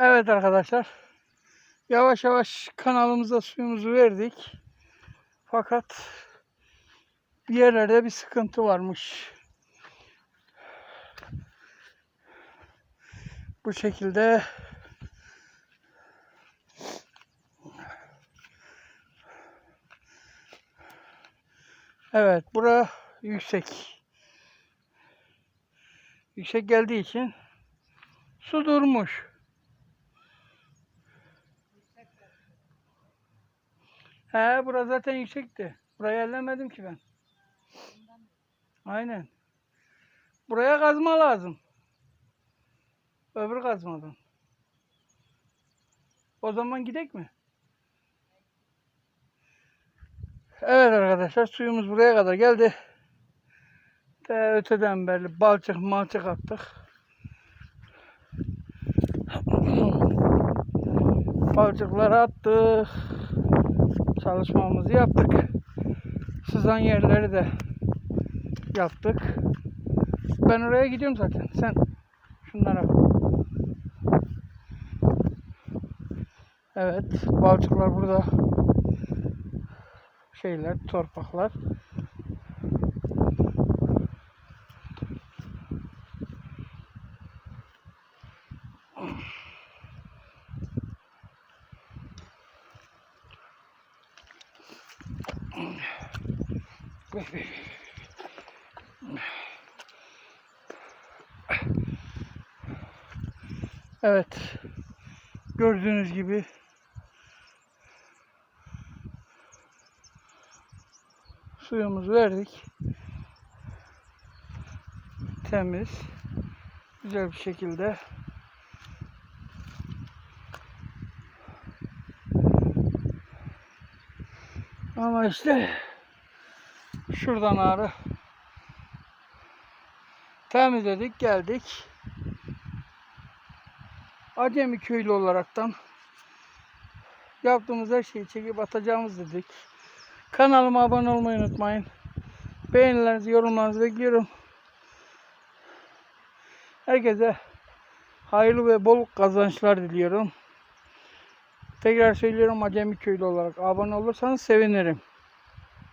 Evet arkadaşlar. Yavaş yavaş kanalımıza suyumuzu verdik. Fakat bir yerlerde bir sıkıntı varmış. Bu şekilde Evet, bura yüksek. Yüksek geldiği için su durmuş. He, bura zaten yüksekti. Burayı ellemedim ki ben. Aynen. Buraya kazma lazım. Öbür kazmadan. O zaman gidek mi? Evet arkadaşlar suyumuz buraya kadar geldi. De öteden beri balçık malçık attık. Balçıkları attık. Çalışmamızı yaptık. Sızan yerleri de yaptık. Ben oraya gidiyorum zaten. Sen şunlara. Evet, balçıklar burada. Şeyler, torpaklar. Evet. Gördüğünüz gibi suyumuzu verdik. Temiz. Güzel bir şekilde. Ama işte şuradan ağrı temizledik geldik. Acemi köylü olaraktan yaptığımız her şeyi çekip atacağımız dedik. Kanalıma abone olmayı unutmayın. Beğenilerinizi, yorumlarınızı bekliyorum. Herkese hayırlı ve bol kazançlar diliyorum. Tekrar söylüyorum Acemi köylü olarak abone olursanız sevinirim.